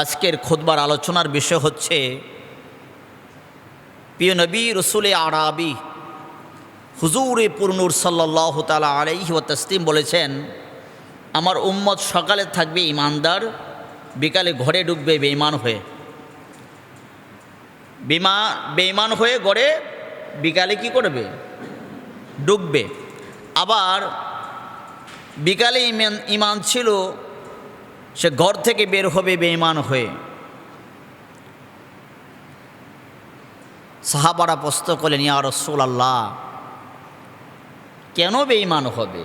আজকের খোদবার আলোচনার বিষয় হচ্ছে, প্রিয় নবী রসুলে আরাবি হুজুরে পুরনুর সাল্লাহ তালা আলাইহি ও তসলিম বলেছেন, আমার উম্মত সকালে থাকবে ইমানদার বিকালে ঘরে ঢুকবে বেঈমান হয়ে। বিমা, বেঈমান হয়ে ঘরে বিকালে কি করবে? ডুববে আবার বিকালে ইমান ইমান ছিল সে ঘর থেকে বের হবে বেঈমান হয়ে। সাহাবারা প্রস্ত করলেন, ইয়া রসুল আল্লাহ কেন বেঈমান হবে?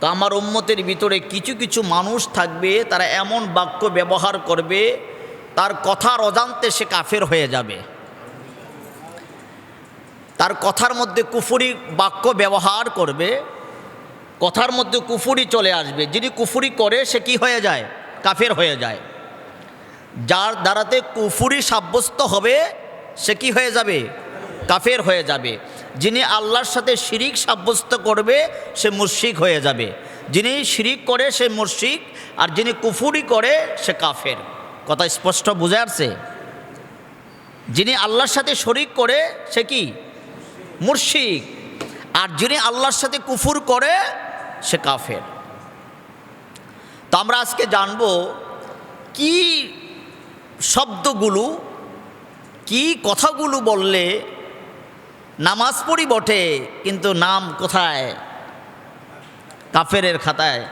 তো আমার উম্মতের ভিতরে কিছু কিছু মানুষ থাকবে, তারা এমন বাক্য ব্যবহার করবে, তার কথার অজান্তে সে কাফের হয়ে যাবে। তার কথার মধ্যে কুফুরি বাক্য ব্যবহার করবে কথার মধ্যে কুফুরি চলে আসবে। যিনি কুফুরি করে, সে কি হয়ে যায়? কাফের হয়ে যায়। যার দ্বারাতে কুফুরি সাব্যস্ত হবে, সে কি হয়ে যাবে? কাফের হয়ে যাবে। যিনি আল্লাহর সাথে শিরিক সাব্যস্ত করবে, সে মুর্শিক হয়ে যাবে। যিনি শিরিক করে, সে মুর্শিক আর যিনি কুফুরি করে, সে কাফের। কথা স্পষ্ট বুঝে আসছে? যিনি আল্লাহর সাথে শরিক করে, সে কি? মুর্শিক আর যিনি আল্লাহর সাথে কুফুর করে সে কাফের। তো আমরা আজকে জানব কি শব্দগুলো, কি কথাগুলো বললে নামাজ পড়ি বটে, কিন্তু নাম কোথায়? কাফেরের খাতায়।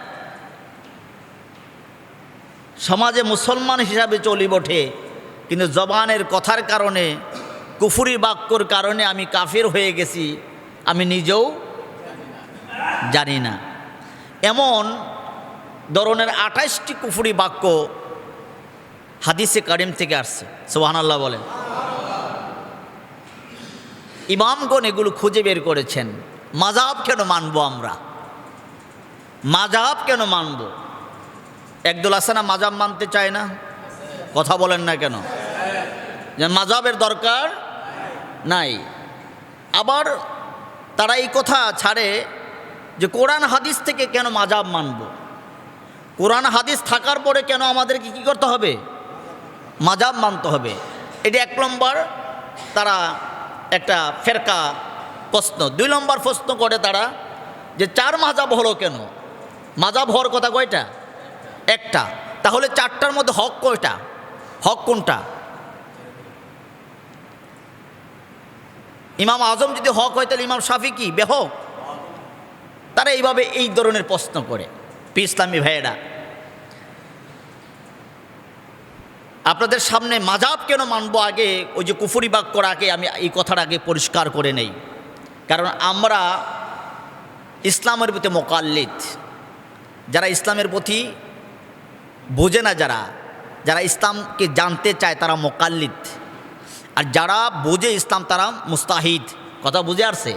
সমাজে মুসলমান হিসাবে চলি বটে, কিন্তু জবানের কথার কারণে, কুফুরি বাক্যর কারণে আমি কাফের হয়ে গেছি, আমি নিজেও জানি না। এমন ধরনের আঠাশটি কুফুরি বাক্য হাদিসে কারিম থেকে আসছে। সোহান আল্লাহ বলেন। ইমামগণ এগুলো খুঁজে বের করেছেন। মাজাব কেন মানবো আমরা? মাজাব কেন মানব? একদল আছে না মাজাব মানতে চায় না? কথা বলেন না কেন? যে মাজাবের দরকার নাই। আবার তারা এই কথা ছাড়ে যে কোরআন হাদিস থেকে কেন মাজাব মানব? কোরআন হাদিস থাকার পরে কেন আমাদেরকে কী করতে হবে? মাজাব মানতে হবে। এটি এক নম্বর তারা একটা ফেরকা প্রশ্ন। দুই নম্বর প্রশ্ন করে তারা যে চার মাজাব হলো কেন? মাজাব হওয়ার কথা কয়টা? একটা। তাহলে চারটার মধ্যে হক কয়টা? হক কোনটা? ইমাম আজম যদি হক হয়, তাহলে ইমাম শাফি কি? বেহক। তারা এইভাবে এই ধরনের প্রশ্ন করে। পি ইসলামী ভাইয়েরা, আপনাদের সামনে মাজাব কেন মানবো আগে? ওই যে কুফুরি বাক্যর আগে আমি এই কথার আগে পরিষ্কার করে নেই। কারণ আমরা ইসলামের প্রতি মোকাল্লিদ। যারা ইসলামের প্রতি বোঝে না যারা যারা ইসলামকে জানতে চায় তারা মোকাল্লিদ। আর যারা বোঝে ইসলাম তারা মুস্তাহিদ। কথা বুঝে আসছে?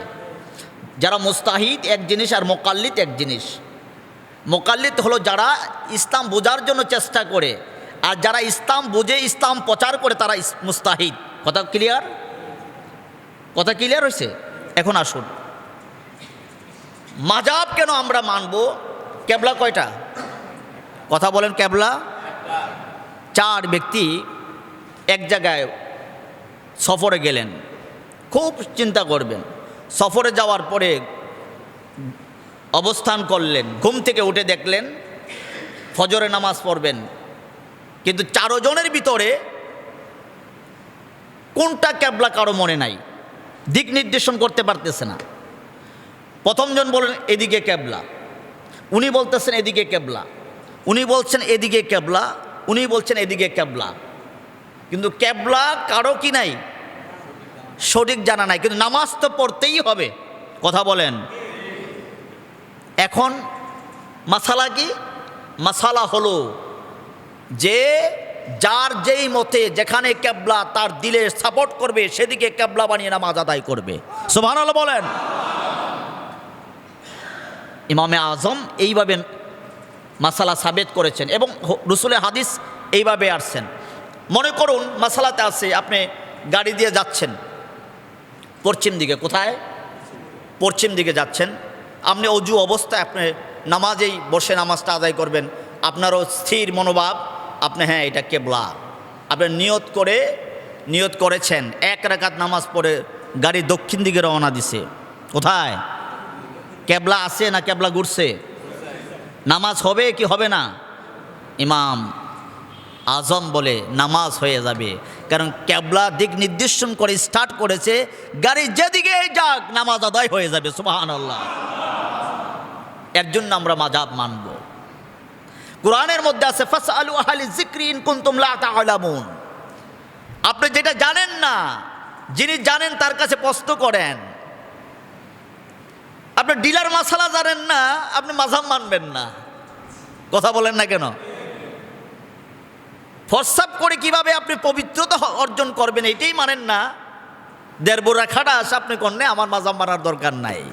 যারা মুস্তাহিদ এক জিনিস আর মোকাল্লিদ এক জিনিস। মোকাল্লিদ হলো যারা ইসলাম বোঝার জন্য চেষ্টা করে, আর যারা ইসলাম বুঝে, ইসলাম প্রচার করে তারা মুস্তাহিদ। কথা ক্লিয়ার কথা ক্লিয়ার হয়েছে? এখন আসুন। মাজাব কেন আমরা মানব? ক্যাবলা কয়টা? কথা বলেন ক্যাবলা। চার ব্যক্তি এক জায়গায় সফরে গেলেন। খুব চিন্তা করবেন। সফরে যাওয়ার পরে অবস্থান করলেন। ঘুম থেকে উঠে দেখলেন, ফজরে নামাজ পড়বেন। কিন্তু চারজনের ভিতরে কোনটা ক্যাবলা কারও মনে নাই, দিক নির্দেশন করতে পারতেছে না। প্রথমজন বলেন এদিকে ক্যাবলা। উনি বলতেছেন, এদিকে ক্যাবলা। উনি বলছেন, এদিকে ক্যাবলা। উনি বলছেন, এদিকে ক্যাবলা। কিন্তু ক্যাবলা কারও কি নাই সঠিক জানা নাই, কিন্তু নামাজ তো পড়তেই হবে। কথা বলেন। এখন মাসালা কি? মাসালা হলো যে যার যেই মতে যেখানে ক্যাবলা তার দিলে সাপোর্ট করবে, সেদিকে ক্যাবলা বানিয়ে নামাজ আদায় করবে। সোভান বলেন। ইমামে আজম এইভাবে মাসালা সাবেত করেছেন এবং রসুলের হাদিস এইভাবে আসছেন। মনে করুন মাসালাতে আছে, আপনি গাড়ি দিয়ে যাচ্ছেন। পশ্চিম দিকে, কোথায়? পশ্চিম দিকে যাচ্ছেন। আপনি অজু অবস্থায় আপনি নামাজেই বসে নামাজটা আদায় করবেন। আপনারও স্থির মনোভাব, আপনি হ্যাঁ এটা কেবলা। আপনি নিয়ত করে, নিয়ত করেছেন। এক রাকাত নামাজ পড়ে গাড়ি দক্ষিণ দিকে রওনা দিছে। কোথায়? কেবলা আছে না কেবলা ঘুরছে? নামাজ হবে কি হবে না? ইমাম আজম বলে নামাজ হয়ে যাবে। কারণ ক্যাবলা দিক নির্দেশন করে স্টার্ট করেছে, গাড়ি যেদিকে যাক নামাজ আদায় হয়ে যাবে সুবাহান আল্লাহ এর জন্য আমরা মাজাব মানব। কোরআনের মধ্যে আছে ফাস আলু আহালি জিক্রিন কুন্তুম লা তাআলামুন। আপনি যেটা জানেন না, যিনি জানেন তার কাছে প্রশ্ন করেন। আপনি ডিলার মাসালা জানেন না, আপনি মাঝাব মানবেন না। কথা বলেন না কেন? ফরসাপ করে কীভাবে আপনি পবিত্রতা অর্জন করবেন এটাই মানেন না। দেড় বোরা খাটাস আপনি করলে আমার মাজাব মারার দরকার নাই।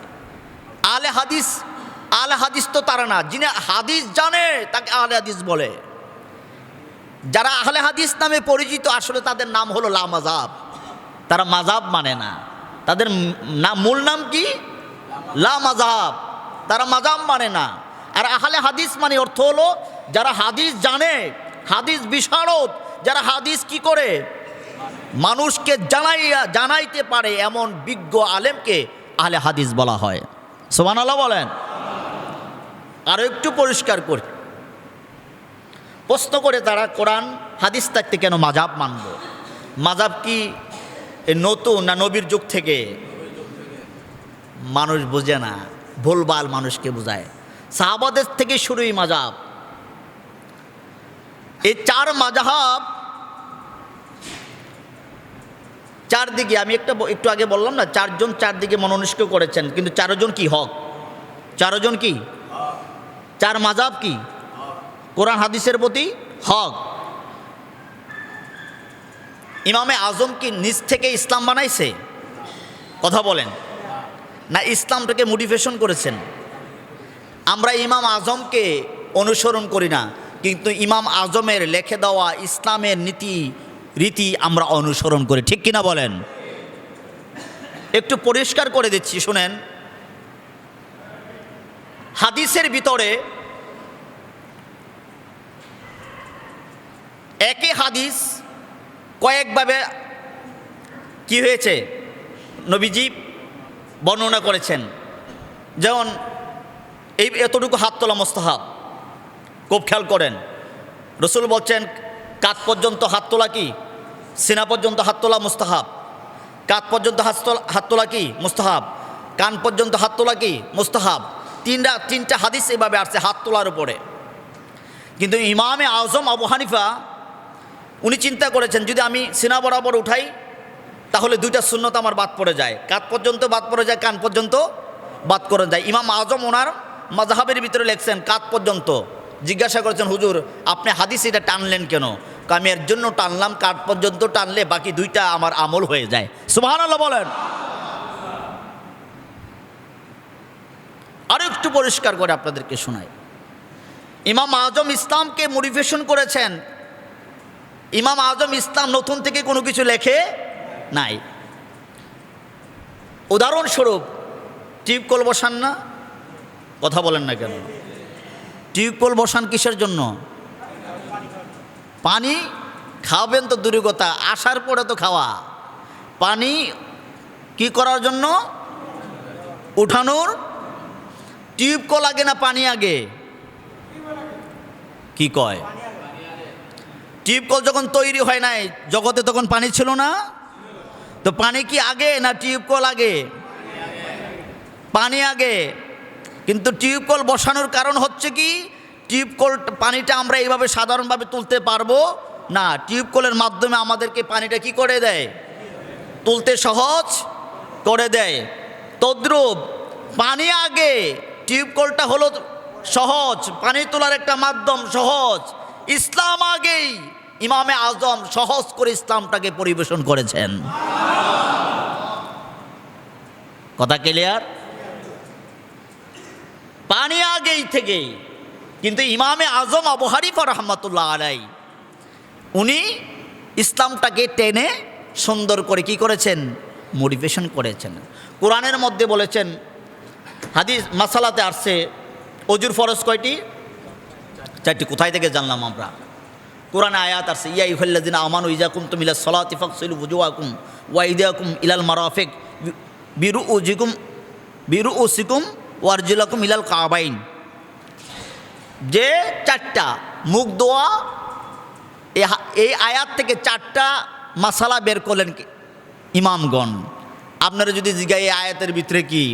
আলে হাদিস আলে হাদিস তো তারা না। যিনি হাদিস জানে, তাকে আলে হাদিস বলে। যারা আহলে হাদিস নামে পরিচিত, আসলে তাদের নাম হলো লা মাজাব। তারা মাজাব মানে না। তাদের নাম মূল নাম কি? লা মাজাব। তারা মাজাব মানে না। আর আহলে হাদিস মানে অর্থ হলো, যারা হাদিস জানে হাদিস বিশারদ। যারা হাদিস কি করে? মানুষকে জানাইয়া, জানাইতে পারে এমন বিজ্ঞ আলেমকে আহলে হাদিস বলা হয়। সোমান আল্লাহ বলেন। আরও একটু পরিষ্কার করি। প্রশ্ন করে তারা, কোরআন হাদিস থাকতে কেন মাজাব মানব? মাজাব কি নতুন না নবীর যুগ থেকে? মানুষ বোঝে না। ভুলবাল মানুষকে বোঝায়। সাহাবাদের থেকে শুরুই মাজাব। এই চার মাজাহাব। চারদিকে, আমি একটা একটু আগে বললাম না, চারজন চারদিকে মনোনিষ্ঠ করেছেন, কিন্তু চারজন কি হক? চারজন কি? চার মাজাব কি? কোরআন হাদিসের প্রতি হক। ইমামে আজম কি নিজ থেকে ইসলাম বানাইছে? কথা বলেন। না, ইসলামটাকে মোটিভেশন করেছেন? আমরা ইমাম আজমকে অনুসরণ করি না। কিন্তু ইমাম আজমের লেখে দেওয়া ইসলামের নীতি, রীতি আমরা অনুসরণ করি। ঠিক কিনা বলেন? একটু পরিষ্কার করে দিচ্ছি, শুনেন। হাদিসের ভিতরে একই হাদিস কয়েকভাবে কি হয়েছে? নবীজি বর্ণনা করেছেন। যেমন, এই এতটুকু হাত তোলা মোস্তাহাব। খুব খেয়াল করেন। রসুল বলছেন কাত পর্যন্ত হাত তোলা কি? সিনা পর্যন্ত হাত তোলা মুস্তাহাব। কাত পর্যন্ত হাত হাত তোলা কি? মুস্তাহাব। কান পর্যন্ত হাত তোলা কি? মুস্তাহাব। তিনটা তিনটা হাদিস এভাবে আসছে হাত তোলার উপরে। কিন্তু ইমামে আজম আবু হানিফা, উনি চিন্তা করেছেন, যদি আমি সিনা বরাবর উঠাই, তাহলে দুইটা শূন্যতা আমার বাদ পড়ে যায়। কাত পর্যন্ত বাদ পড়ে যায়, কান পর্যন্ত বাদ করে যায়। ইমাম আজম ওনার মাজাহাবের ভিতরে লেখছেন কাত পর্যন্ত। জিজ্ঞাসা করেছেন, হুজুর, আপনি হাদিস এটা টানলেন কেন? আমি এর জন্য টানলাম কাঠ পর্যন্ত টানলে বাকি দুইটা আমার আমল হয়ে যায়। সুবাহ বলেন। আরও একটু পরিষ্কার করে আপনাদেরকে শোনাই। ইমাম আজম ইসলামকে মোটিভেশন করেছেন। ইমাম আজম ইসলাম নতুন থেকে কোনো কিছু লেখে নাই। উদাহরণস্বরূপ টিউবকল বসান না, কথা বলেন না কেন? টিউবকল বসান কিসের জন্য? পানি? খাওয়াবেন তো দূরের কথা আসার পরে তো খাওয়া। পানি কি করার জন্য? উঠানোর। টিউবকল আগে না পানি আগে? কি কয়? টিউবকল যখন তৈরি হয় নাই, জগতে তখন পানি ছিল না? তো পানি কি আগে না টিউবকল আগে? পানি আগে। কিন্তু টিউবকল বসানোর কারণ হচ্ছে কি? টিউবকল পানিটা আমরা এইভাবে সাধারণভাবে তুলতে পারব? না টিউবকলের মাধ্যমে আমাদেরকে পানিটা কি করে দেয়? তুলতে সহজ করে দেয়। তদ্রূপ পানি আগে টিউবকলটা হলো সহজ, পানি তোলার একটা মাধ্যম সহজ। ইসলাম আগেই ইমামে আজম সহজ করে ইসলামটাকে পরিবেশন করেছেন। কথা ক্লিয়ার? পানি আগেই থেকেই। কিন্তু ইমামে আজম আবু হারিফা রহমতুল্লাহ আলাই, উনি ইসলামটাকে টেনে সুন্দর করে কি করেছেন? মোটিভেশন করেছেন। কোরআনের মধ্যে বলেছেন, হাদিস মাসালাতে আসছে, অজুর ফরজ কয়টি? চারটি। কোথায় থেকে জানলাম আমরা? কোরআনে আয়াত আছে ইয়া ইহল্লাদিন আমানু ইজাকুম তুম ইলা সলাতি ফাকসিলু বুজুয়াকুম ওয়া ইদিয়াকুম ইলাল মারাফিক বিরু উজিকুম বিরু উসিকুম ওয়ারজুলাকুম ইলাল কাবাইন। যে চারটা মুখ দোয়া এই আয়াত থেকে চারটা মাসালা বের করলেন ইমামগণ। আপনারা যদি জিজ্ঞাসা এই আয়াতের ভিতরে কি?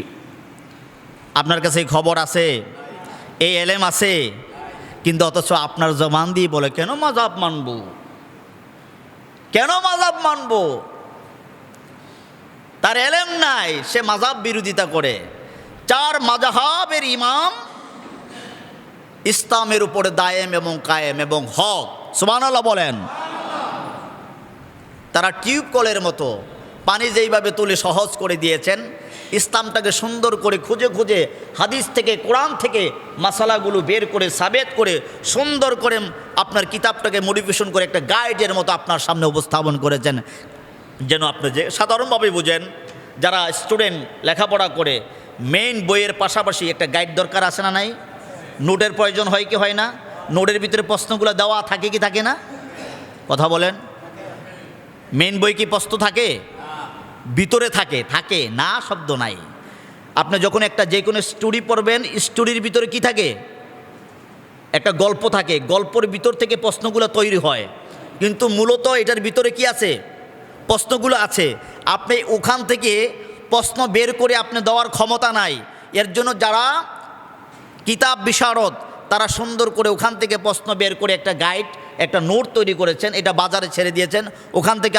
আপনার কাছে খবর আছে? এই এলেম আছে? কিন্তু অথচ আপনার জমান দিয়ে বলে, কেন মাজাব মানব? কেন মাজাব মানব? তার এলেম নাই, সে মাজাব বিরোধিতা করে। চার মাজাহাবের ইমাম ইসলামের উপরে দায়েম এবং কায়েম এবং হক। সুবহানাল্লাহ বলেন। তারা টিউব কলের মতো পানি যেইভাবে তুলে সহজ করে দিয়েছেন, ইসলামটাকে সুন্দর করে খুঁজে খুঁজে হাদিস থেকে, কোরআন থেকে মশালাগুলো বের করে, সাবেত করে, সুন্দর করে আপনার কিতাবটাকে মডিফিকেশন করে একটা গাইডের মতো আপনার সামনে উপস্থাপন করেছেন। যেন আপনি যে সাধারণভাবে বুঝেন, যারা স্টুডেন্ট লেখাপড়া করে মেইন বইয়ের পাশাপাশি একটা গাইড দরকার আছে না নাই? নোটের প্রয়োজন হয় কি হয় না? নোটের ভিতরে প্রশ্নগুলো দেওয়া থাকে কি থাকে না? কথা বলেন। মেন বই কি প্রশ্ন থাকে? ভিতরে থাকে থাকে, না শব্দ নাই। আপনি যখন একটা যে কোনো স্টোরি পড়বেন স্টোরির ভিতরে কি থাকে? একটা গল্প থাকে, গল্পের ভিতর থেকে প্রশ্নগুলো তৈরি হয়। কিন্তু মূলত এটার ভিতরে কি আছে? প্রশ্নগুলো আছে। আপনি ওখান থেকে প্রশ্ন বের করে আপনি দেওয়ার ক্ষমতা নাই। এর জন্য যারা কিতাব বিশারদ, তারা সুন্দর করে ওখান থেকে প্রশ্ন বের করে একটা গাইড, একটা নোট তৈরি করেছেন, এটা বাজারে ছেড়ে দিয়েছেন। ওখান থেকে